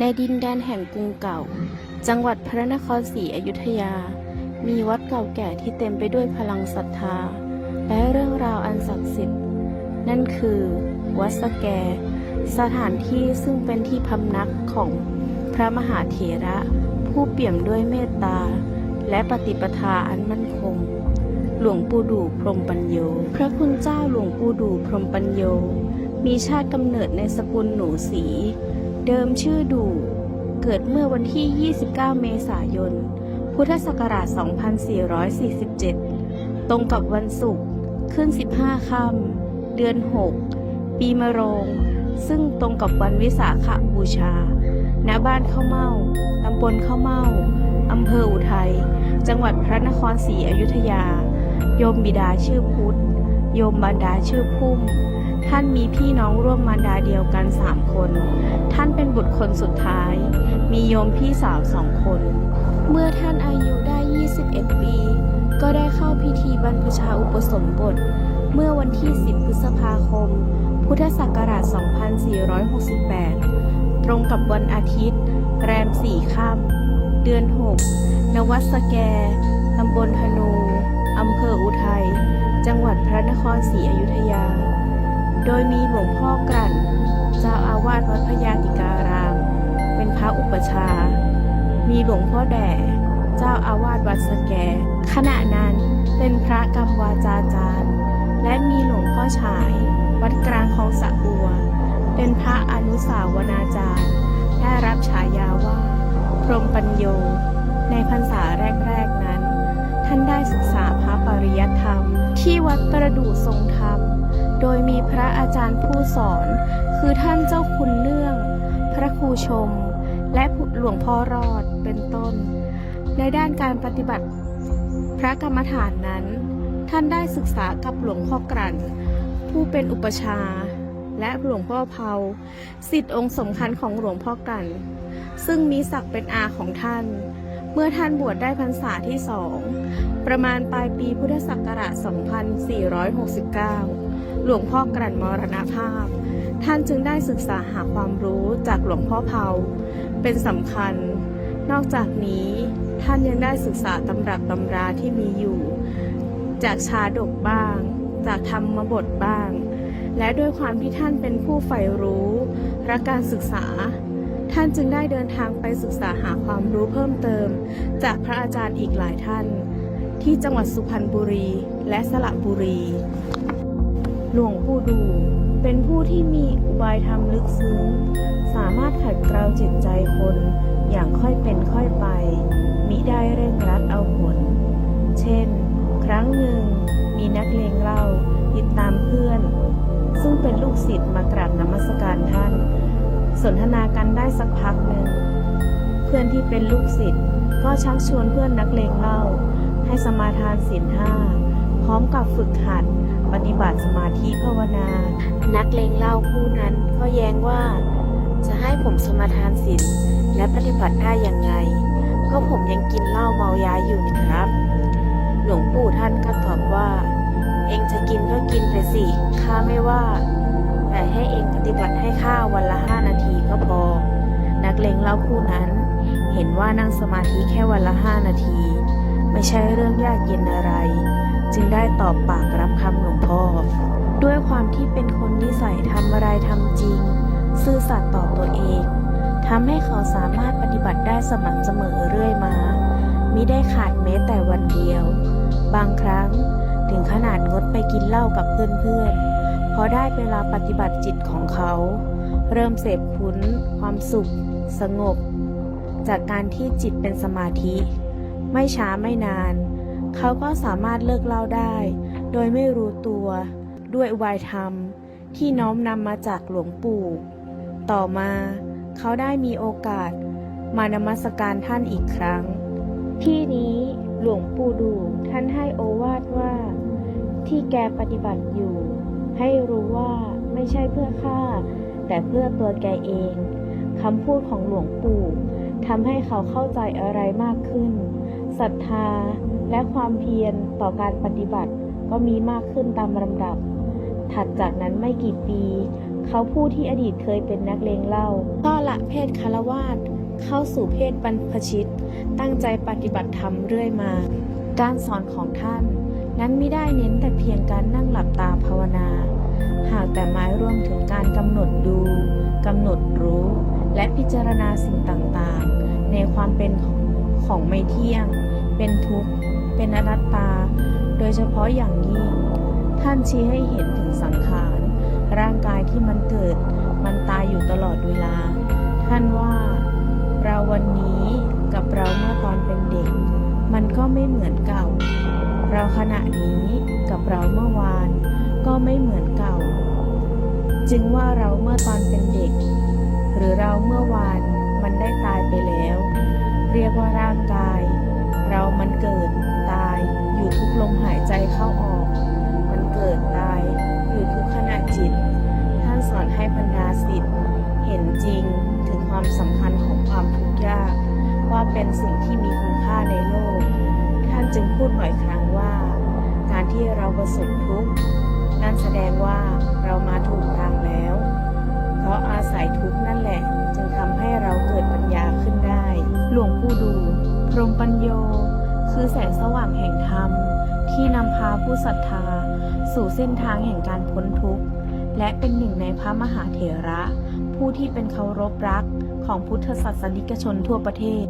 ในดินแดนแห่งกรุงเก่า จังหวัดพระนครศรีอยุธยา มีวัดเก่าแก่ที่เต็มไปด้วยพลังศรัทธา และเรื่องราวอันศักดิ์สิทธิ์ นั่นคือ วัดสแก สถานที่ซึ่งเป็นที่พำนักของพระมหาเถระ ผู้เปี่ยมด้วยเมตตา และปฏิปทาอันมั่นคง หลวงปู่ดูพรมปัญโย พระคุณเจ้าหลวงปู่ดูพรมปัญโย มีชาติกำเนิดในสกุลหนูสี เดิมชื่อดูเกิดเมื่อวันที่ 29 เมษายน พุทธศักราช 2447 ตรงกับวันศุกร์ขึ้น 15 ค่ำเดือน 6 ปีมะโรง ซึ่งตรงกับวันวิสาขบูชา ณ บ้านข้าวเม่าตำบลข้าวเม่าอำเภออุทัย จังหวัดพระนครศรีอยุธยา โยมบิดาชื่อพุทธ โยมบรรดาชื่อพุ่ม ท่านมีพี่น้องร่วมมารดาเดียวกันสามคน ท่านเป็นบุตรคนสุดท้าย มีโยมพี่สาวสองคน เมื่อท่านอายุได้ 21 ปี ก็ได้เข้าพิธีบรรพชาอุปสมบท เมื่อวันที่ 10 พฤษภาคม พุทธศักราช 2468 ตรงกับวันอาทิตย์ แรม4ค่ำเดือน 6 นวัดสแก ตำบลธนู อำเภออุทัย จังหวัดพระนครศรีอยุธยา โดยมีหลวงพ่อกลั่น เจ้าอาวาสวัดพญาติการาม เป็นพระอุปชา มีหลวงพ่อแด่ เจ้าอาวาสวัดสแก ขณะนั้นเป็นพระกรรมวาจาจารย์ และมีหลวงพ่อฉาย วัดกลางคลองสะบัว เป็นพระอนุสาวนาจารย์ ได้รับฉายาว่า พรหมปัญโย ในพรรษาแรก ๆ นั้น ท่านได้ศึกษาพระปริยัติธรรมที่วัดประดู่ทรงธรรม โดยมีพระอาจารย์ผู้สอน คือท่านเจ้าคุณเนื่อง พระครูชม และหลวงพ่อรอดเป็นต้น ในด้านการปฏิบัติ พระกรรมฐานนั้น ท่านได้ศึกษากับหลวงพ่อกลั่นผู้เป็นอุปชา และหลวงพ่อเผาสิทธิองค์สำคัญของหลวงพ่อกลั่นซึ่งมีศักดิ์เป็นอาของท่าน เมื่อท่านบวชได้พรรษาที่สอง ประมาณปลายปีพุทธศักราช 2469 หลวงพ่อกลั่นมรณภาพ ท่านจึงได้ศึกษาหาความรู้จากหลวงพ่อเผาเป็นสำคัญ นอกจากนี้ท่านยังได้ศึกษาตำรับตำราที่มีอยู่ จากชาดกบ้าง จากธรรมบทบ้าง และด้วยความที่ท่านเป็นผู้ใฝ่รู้รักการศึกษา ท่านจึงได้เดินทางไปศึกษาหาความรู้เพิ่มเติม จากพระอาจารย์อีกหลายท่าน ที่จังหวัดสุพรรณบุรีและสระบุรี หลวงปู่ดู เป็นผู้ที่มีอุบายธรรมลึกซึ้ง สามารถขัดเกลาจิตใจคนอย่างค่อยเป็นค่อยไป มิได้เร่งรัดเอาผล เช่น ครั้งหนึ่ง มีนักเลงเหล้าติดตามเพื่อน ซึ่งเป็นลูกศิษย์มากราบนมัสการท่าน สนทนากันได้สักพักหนึ่ง เพื่อนที่เป็นลูกศิษย์ก็ชักชวนเพื่อนนักเลงเหล้าให้สมาทานศีลห้า ร้อมกับฝึกหัด ปฏิบัติสมาธิภาวนา นักเลงเหล้าผู้นั้นก็แย้งว่า จะให้ผมสมาทานศีลและปฏิบัติได้อย่างไง ก็ผมยังกินเหล้าเมายาอยู่นี่ครับ หลวงปู่ท่านก็ตอบว่า เองจะกินก็กินไปสิข้าไม่ว่า แต่ให้เองปฏิบัติให้ข้าวันละห้านาทีก็พอ นักเลงเหล้าผู้นั้น เห็นว่านั่งสมาธิแค่วันละห้านาที ไม่ใช่เรื่องยากเย็นอะไร จึงได้ตอบปากรับคำหลวงพ่อ ด้วยความที่เป็นคนนิสัยทำอะไรทำจริง ซื่อสัตย์ต่อตัวเองทำให้เขาสามารถปฏิบัติได้สม่ำเสมอเรื่อยมามิได้ขาดแม้แต่วันเดียว บางครั้งถึงขนาดงดไปกินเหล้ากับเพื่อนๆพอได้เวลาปฏิบัติจิตของเขา เริ่มเสพพุ้นความสุข สงบ จากการที่จิตเป็นสมาธิ ไม่ช้าไม่นาน เขาก็สามารถเลิกเล้าได้ โดยไม่รู้ตัว ด้วยอุบายธรรม ที่น้อมนำมาจากหลวงปู่ ต่อมาเขาได้มีโอกาสมานมัสการท่านอีกครั้ง ที่นี้หลวงปู่ดูท่านให้โอวาทว่า ที่แกปฏิบัติอยู่ ให้รู้ว่าไม่ใช่เพื่อข้าแต่เพื่อตัวแกเองคำพูดของหลวงปู่ทำให้เขาเข้าใจอะไรมากขึ้น ศรัทธาและความเพียรต่อการปฏิบัติก็มีมากขึ้นตามลำดับ ถัดจากนั้นไม่กี่ปี เขาผู้ที่อดีตเคยเป็นนักเลงเหล้าก็ละเพศคารวาสเข้าสู่เพศบรรพชิต ตั้งใจปฏิบัติธรรมเรื่อยมา การสอนของท่านนั้นไม่ได้เน้นแต่เพียงการนั่งหลับตาภาวนา หากแต่หมายรวมถึงการกำหนดดูกำหนดรู้ และพิจารณาสิ่งต่างๆ ในความเป็นของของไม่เที่ยง เป็นทุกข์ เป็นอนัตตา โดยเฉพาะอย่างยิ่ง ท่านชี้ให้เห็นถึงสังขาร ร่างกายที่มันเกิด มันตายอยู่ตลอดเวลา ท่านว่า เราวันนี้กับเราเมื่อตอนเป็นเด็ก มันก็ไม่เหมือนเก่า เราขณะนี้กับเราเมื่อวาน ก็ไม่เหมือนเก่า จึงว่าเราเมื่อตอนเป็นเด็ก ความสำคัญของความทุกข์ยาก ว่าเป็นสิ่งที่มีคุณค่าในโลก ท่านจึงพูดบ่อยครั้งว่า การที่เราประสบทุกข์นั่นแสดงว่าเรามาถูกทางแล้ว เพราะอาศัยทุกข์นั่นแหละ จึงทำให้เราเกิดปัญญาขึ้นได้ หลวงปู่ดู พรหมปัญโย คือแสงสว่างแห่งธรรม ที่นำพาผู้ศรัทธา สู่เส้นทางแห่งการพ้นทุกข์ และเป็นหนึ่งในพระมหาเถระ ผู้ที่เป็นเคารพรักของพุทธศาสนิกชนทั่วประเทศ